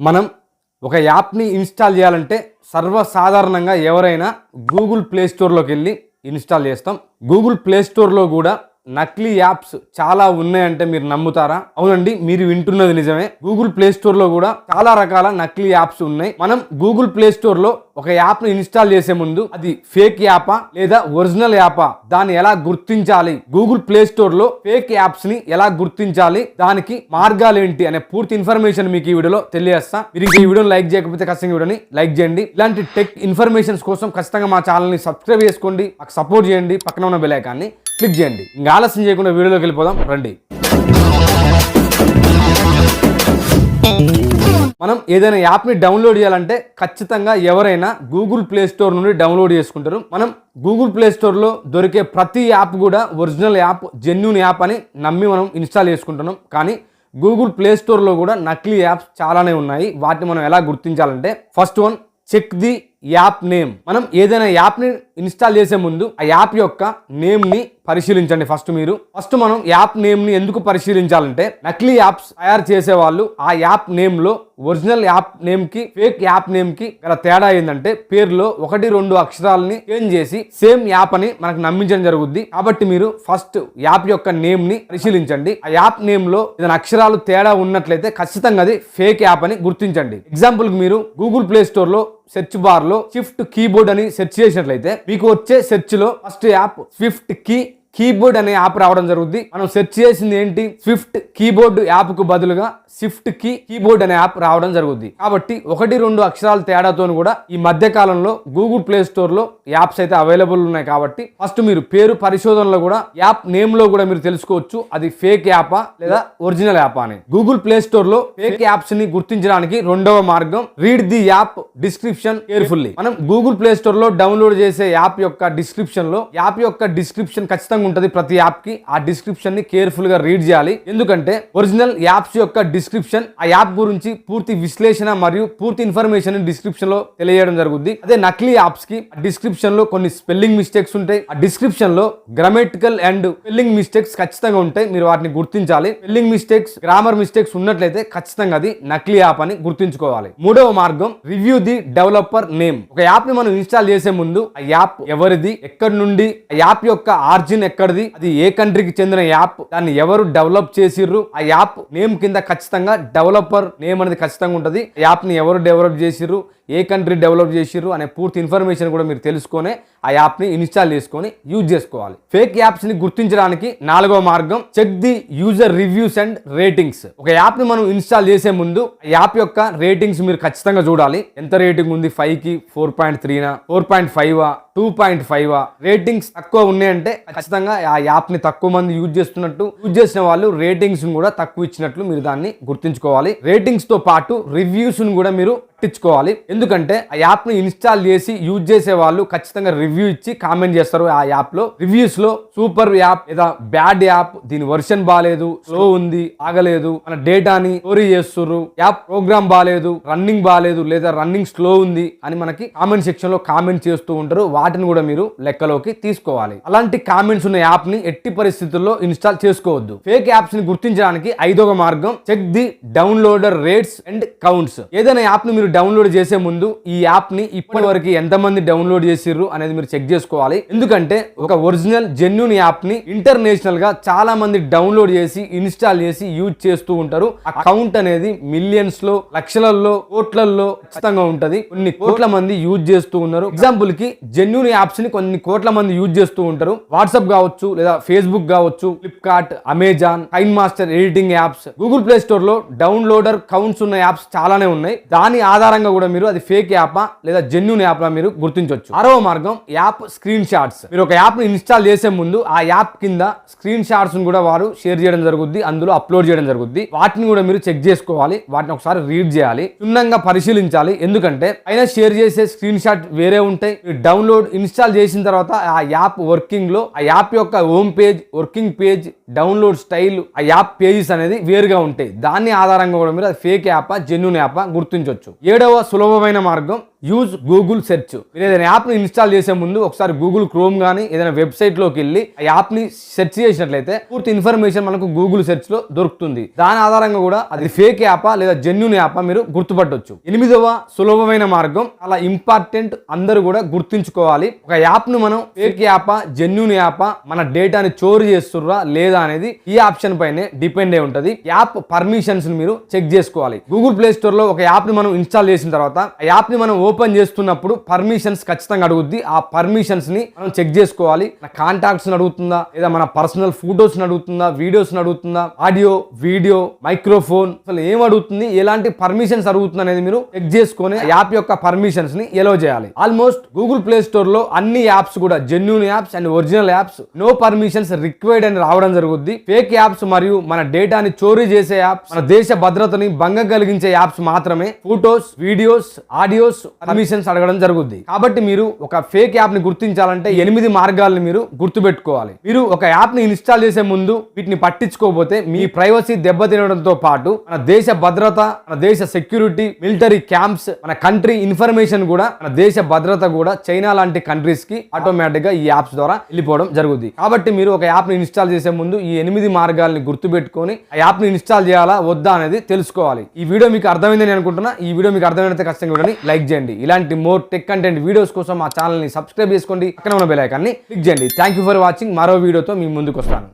మనం ఒక యాప్ని ఇన్స్టాల్ చేయాలంటే సర్వసాధారణంగా ఎవరైనా గూగుల్ ప్లే స్టోర్లోకి వెళ్ళి ఇన్స్టాల్ చేస్తాం. గూగుల్ ప్లే స్టోర్లో కూడా నకిలీ యాప్స్ చాలా ఉన్నాయంటే మీరు నమ్ముతారా? అవునండి మీరు వింటున్నది నిజమే. గూగుల్ ప్లే స్టోర్లో కూడా చాలా రకాల నకిలీ యాప్స్ ఉన్నాయి. మనం గూగుల్ ప్లే స్టోర్లో ఒక యాప్ను ఇన్స్టాల్ చేసే ముందు అది ఫేక్ యాపా లేదా ఒరిజినల్ యాపా? దాన్ని ఎలా గుర్తించాలి? గూగుల్ ప్లే స్టోర్లో ఫేక్ యాప్స్ని ఎలా గుర్తించాలి? దానికి మార్గాలు ఏంటి అనే పూర్తి ఇన్ఫర్మేషన్ మీకు ఈ వీడియోలో తెలియజేస్తా. మీరు ఈ వీడియోని లైక్ చేయకపోతే ఖచ్చితంగా ఈ వీడియోని లైక్ చేయండి. ఇలాంటి టెక్ ఇన్ఫర్మేషన్స్ కోసం ఖచ్చితంగా మా ఛానల్ని సబ్స్క్రైబ్ చేసుకోండి. మాకు సపోర్ట్ చేయండి. పక్కన ఉన్న బెలేకాన్ని క్లిక్ చేయండి. ఇంకా ఆలస్యం చేయకుండా వీడియోలోకి వెళ్ళిపోదాం. రండి. మనం ఏదైనా యాప్ని డౌన్లోడ్ చేయాలంటే ఖచ్చితంగా ఎవరైనా గూగుల్ ప్లే స్టోర్ నుండి డౌన్లోడ్ చేసుకుంటారు. మనం గూగుల్ ప్లే స్టోర్లో దొరికే ప్రతి యాప్ కూడా ఒరిజినల్ యాప్ జెన్యున్ యాప్ అని నమ్మి మనం ఇన్స్టాల్ చేసుకుంటున్నాం. కానీ గూగుల్ ప్లే స్టోర్లో కూడా నకిలీ యాప్స్ చాలానే ఉన్నాయి. వాటిని మనం ఎలా గుర్తించాలంటే first one check the app name. మనం ఏదైనా యాప్ని ఇన్స్టాల్ చేసే ముందు ఆ యాప్ యొక్క నేమ్ని పరిశీలించండి ఫస్ట్ మీరు. ఫస్ట్ మనం యాప్ నేమ్ని ఎందుకు పరిశీలించాలంటే నకిలీ యాప్స్ తయారు చేసే వాళ్ళు ఆ యాప్ నేమ్లో ఒరిజినల్ యాప్ నేమ్కి ఫేక్ యాప్ నేమ్కి గల తేడా ఏంటంటే పేరులో ఒకటి రెండు అక్షరాలని చేంజ్ చేసి సేమ్ యాప్ అని మనకు నమ్మించడం జరుగుద్ది. కాబట్టి మీరు ఫస్ట్ యాప్ యొక్క నేమ్ని పరిశీలించండి. ఆ యాప్ నేమ్లో ఏదైనా అక్షరాలు తేడా ఉన్నట్లయితే ఖచ్చితంగా అది ఫేక్ యాప్ అని గుర్తించండి. ఎగ్జాంపుల్కి మీరు గూగుల్ ప్లే స్టోర్లో సెర్చ్ బార్లో కీబోర్డ్ అని సెర్చ్ చేసినట్లయితే మీకు వచ్చే సెర్చ్లో first app swift key keyboard అనే యాప్ రావడం జరుగుద్ది. మనం సెర్చ్ చేసింది ఏంటి? స్విఫ్ట్ కీబోర్డ్ యాప్కు బదులుగా స్విఫ్ట్ కీ కీబోర్డ్ అనే యాప్ రావడం జరుగుద్ది. కాబట్టి ఒకటి రెండు అక్షరాల తేడాతో కూడా ఈ మధ్య కాలంలో గూగుల్ ప్లే స్టోర్లో యాప్స్ అయితే అవైలబుల్ ఉన్నాయి కాబట్టి ఫస్ట్ మీరు పేరు పరిశోధనలో కూడా యాప్ నేమ్లో కూడా మీరు తెలుసుకోవచ్చు. అది ఫేక్ యాపా లేదా ఒరిజినల్ యాపా అని. గూగుల్ ప్లే స్టోర్లో ఫేక్ యాప్స్ని గుర్తించడానికి రెండవ మార్గం read the app description carefully. మనం గూగుల్ ప్లే స్టోర్లో డౌన్లోడ్ చేసే యాప్ యొక్క డిస్క్రిప్షన్లో యాప్ యొక్క డిస్క్రిప్షన్ ఖచ్చితంగా ఉంటుంది ప్రతి యాప్కి ఆ డిస్క్రిప్షన్ని కేర్ఫుల్గా రీడ్ చేయాలి. ఎందుకంటే ఒరిజినల్ యాప్స్ యొక్క డిస్క్రిప్షన్ ఆ యాప్ గురించి పూర్తి విశ్లేషణ మరియు పూర్తి ఇన్ఫర్మేషన్ డిస్క్రిప్షన్లో తెలియజేయడం జరుగుద్ది. అదే నకిలీ యాప్స్కి డిస్క్రిప్షన్లో కొన్ని స్పెల్లింగ్ మిస్టేక్స్ ఉంటాయి. ఆ డిస్క్రిప్షన్లో గ్రామటికల్ అండ్ స్పెల్లింగ్ మిస్టేక్స్ ఖచ్చితంగా ఉంటాయి. మీరు వాటిని గుర్తించాలి. స్పెల్లింగ్ మిస్టేక్స్ గ్రామర్ మిస్టేక్స్ ఉన్నట్లయితే ఖచ్చితంగా అది నకిలీ యాప్ అని గుర్తుంచుకోవాలి. మూడవ మార్గం రివ్యూ ది డెవలపర్ నేమ్. ఒక యాప్ని మనం ఇన్స్టాల్ చేసే ముందు ఆ యాప్ ఎవరిది ఎక్కడి నుండి ఆ యాప్ యొక్క ఆర్జిన్ ఎక్కడిది? అది ఏ కంట్రీకి చెందిన యాప్? దాన్ని ఎవరు డెవలప్ చేసిర్రు? ఆ యాప్ నేమ్ కింద ఖచ్చితంగా డెవలపర్ నేమ్ అనేది ఖచ్చితంగా ఉంటుంది. యాప్ని ఎవరు డెవలప్ చేసిర్రు? ఏ కంట్రీ డెవలప్ చేసిర్రు అనే పూర్తి ఇన్ఫర్మేషన్ కూడా మీరు తెలుసుకొని ఆ యాప్ని ఇన్స్టాల్ చేసుకొని యూజ్ చేసుకోవాలి. ఫేక్ యాప్స్ని గుర్తించడానికి నాలుగవ మార్గం check the user reviews and ratings ఒక యాప్ని మనం ఇన్స్టాల్ చేసే ముందు ఆ యాప్ యొక్క రేటింగ్స్ మీరు ఖచ్చితంగా చూడాలి. ఎంత రేటింగ్ ఉంది? ఫైవ్కి four point త్రీనా four point five two point five ratings తక్కువ ఉన్నాయంటే ఖచ్చితంగా ఆ యాప్ని తక్కువ మంది యూజ్ చేస్తున్నట్టు యూజ్ చేసిన వాళ్ళు రేటింగ్స్ కూడా తక్కువ ఇచ్చినట్లు మీరు దాన్ని గుర్తుంచుకోవాలి. రేటింగ్స్తో పాటు రివ్యూస్ కూడా మీరు పట్టించుకోవాలి. ఎందుకంటే ఆ యాప్ను ఇన్స్టాల్ చేసి యూజ్ చేసే వాళ్ళు ఖచ్చితంగా రివ్యూ ఇచ్చి కామెంట్ చేస్తారు ఆ యాప్లో రివ్యూస్లో సూపర్ యాప్ లేదా బ్యాడ్ యాప్ దీని వర్షన్ బాగాలేదు స్లో ఉంది ఆగలేదు మన డేటాని స్టోరీ చేస్తున్నారు యాప్ ప్రోగ్రామ్ బాగాలేదు రన్నింగ్ బాగాలేదు లేదా రన్నింగ్ స్లో ఉంది అని మనకి కామెంట్ సెక్షన్లో కామెంట్ చేస్తూ ఉంటారు. వాటిని కూడా మీరు లెక్కలోకి తీసుకోవాలి. అలాంటి కామెంట్స్ ఉన్న యాప్ని ఎట్టి పరిస్థితుల్లో ఇన్స్టాల్ చేసుకోవద్దు. ఫేక్ యాప్స్ని గుర్తించడానికి ఐదవ మార్గం check the downloader rates and counts. ఏదైనా యాప్ని మీరు డౌన్లోడ్ చేసే ముందు ఈ యాప్ని ఇప్పటి వరకు ఎంతమంది డౌన్లోడ్ చేసిర్రు అనేది మీరు చెక్ చేసుకోవాలి. ఎందుకంటే ఒక ఒరిజినల్ జెన్యున్ యాప్ని ఇంటర్నేషనల్గా చాలా మంది డౌన్లోడ్ చేసి ఇన్స్టాల్ చేసి యూజ్ చేస్తూ ఉంటారు. ఆ కౌంట్ అనేది మిలియన్స్లో లక్షలలో కోట్లలో ఖచ్చితంగా ఉంటది. కొన్ని కోట్ల మంది యూజ్ చేస్తూ ఉన్నారు. ఎగ్జాంపుల్కి జెన్యున్ యాప్స్ని కొన్ని కోట్ల మంది యూజ్ చేస్తూ ఉంటారు. వాట్సాప్ కావచ్చు లేదా ఫేస్బుక్ కావచ్చు Flipkart Amazon KineMaster editing apps Google play స్టోర్లో డౌన్లోడర్ కౌంట్స్ ఉన్న యాప్స్ చాలానే ఉన్నాయి. దాని ఆధారంగా కూడా మీరు అది ఫేక్ యాపా లేదా జెన్యున్ యాప్ మీరు గుర్తించవచ్చు ఆరో మార్గం యాప్ స్క్రీన్ షాట్స్ మీరు ఒక యాప్ని ఇన్స్టాల్ చేసే ముందు ఆ యాప్ కింద స్క్రీన్ షాట్స్ కూడా వారు షేర్ చేయడం జరుగుద్ది అందులో అప్లోడ్ చేయడం జరుగుద్ది. వాటిని కూడా మీరు చెక్ చేసుకోవాలి వాటిని ఒకసారి రీడ్ చేయాలి క్షుణ్ణంగా పరిశీలించాలి. ఎందుకంటే అయినా షేర్ చేసే స్క్రీన్ షాట్ వేరే ఉంటాయి. డౌన్లోడ్ ఇన్స్టాల్ చేసిన తర్వాత ఆ యాప్ వర్కింగ్లో ఆ యాప్ యొక్క home page working page download style ఆ యాప్ పేజెస్ అనేది వేరుగా ఉంటాయి. దాన్ని ఆధారంగా కూడా మీరు అది ఫేక్ యాప్ జెన్యున్ యాప్ గుర్తించవచ్చు ఏడవ సులభమైన మార్గం యూజ్ గూగుల్ సెర్చ్ మీరు ఏదైనా యాప్ని ఇన్స్టాల్ చేసే ముందు ఒకసారి గూగుల్ క్రోమ్ కానీ ఏదైనా వెబ్సైట్లోకి వెళ్ళి ఆ యాప్ని సెర్చ్ చేసినట్లయితే పూర్తి ఇన్ఫర్మేషన్ మనకు గూగుల్ సెర్చ్లో దొరుకుతుంది. దాని ఆధారంగా కూడా అది ఫేక్ యాపా లేదా జెన్యున్ యాపా మీరు గుర్తుపట్టొచ్చు. ఎనిమిదవ సులభమైన మార్గం అలా ఇంపార్టెంట్ అందరూ కూడా గుర్తుంచుకోవాలి. ఒక యాప్ను మనం ఫేక్ యాపా జెన్యున్ యాపా మన డేటాని చోరీ చేస్తుర్రా లేదా అనేది ఈ ఆప్షన్ పైనే డిపెండ్ అయి ఉంటుంది. యాప్ పర్మిషన్స్ మీరు చెక్ చేసుకోవాలి. గూగుల్ ప్లే స్టోర్లో ఒక యాప్ని మనం ఇన్స్టాల్ చేసిన తర్వాత ఆ యాప్ని మనం ఓపెన్ చేస్తున్నప్పుడు పర్మిషన్స్ ఖచ్చితంగా అడుగుద్ది. ఆ పర్మిషన్స్ని మనం చెక్ చేసుకోవాలి. మన కాంటాక్ట్స్ అడుగుతుందా? లేదా మన పర్సనల్ ఫోటోస్ అడుగుతుందా? వీడియోస్ అడుగుతుందా? ఆడియో వీడియో మైక్రోఫోన్ అసలు ఏం అడుగుతుంది? ఎలాంటి పర్మిషన్స్ అడుగుతుంది అనేది మీరు చెక్ చేసుకొని యాప్ యొక్క పర్మిషన్స్ని ఎలో చేయాలి. ఆల్మోస్ట్ గూగుల్ ప్లే స్టోర్లో అన్ని యాప్స్ కూడా genuine apps and original apps no permissions required అని రావడం జరుగుద్ది. ఫేక్ యాప్స్ మరియు మన డేటాని చోరీ చేసే యాప్స్ మన దేశ భద్రతని భంగం కలిగించే యాప్స్ మాత్రమే. ఫోటోస్ వీడియోస్ ఆడియోస్ పర్మిషన్స్ అడగడం జరుగుద్ది. కాబట్టి మీరు ఒక ఫేక్ యాప్ని గుర్తించాలంటే ఎనిమిది మార్గాలను మీరు గుర్తుపెట్టుకోవాలి. మీరు ఒక యాప్ని ఇన్స్టాల్ చేసే ముందు వీటిని పట్టించుకోకపోతే మీ ప్రైవసీ దెబ్బతినడంతో పాటు మన దేశ భద్రత మన దేశ సెక్యూరిటీ మిలిటరీ క్యాంప్స్ మన కంట్రీ ఇన్ఫర్మేషన్ కూడా మన దేశ భద్రత కూడా చైనా లాంటి కంట్రీస్కి ఆటోమేటిక్గా ఈ యాప్స్ ద్వారా వెళ్ళిపోవడం జరుగుద్ది. కాబట్టి మీరు ఒక యాప్ని ఇన్స్టాల్ చేసే ముందు ఈ ఎనిమిది మార్గాల్ని గుర్తుపెట్టుకొని ఆ యాప్ని ఇన్స్టాల్ చేయాలా వద్దా అనేది తెలుసుకోవాలి. ఈ వీడియో మీకు అర్థమైందని అనుకుంటున్నా. ఈ వీడియో మీకు అర్థమైతే ఖచ్చితంగా లైక్ చేయండి. ఇలాంటి మోర్ టెక్ కంటెంట్ వీడియోస్ కోసం మా ఛానల్ని సబ్స్క్రైబ్ చేసుకోండి. అక్కడ ఉన్న బెల్ ఐకాన్ని క్లిక్ చేయండి. థ్యాంక్ యూ ఫర్ వాచింగ్ మరో వీడియోతో మీ ముందుకు వస్తాను.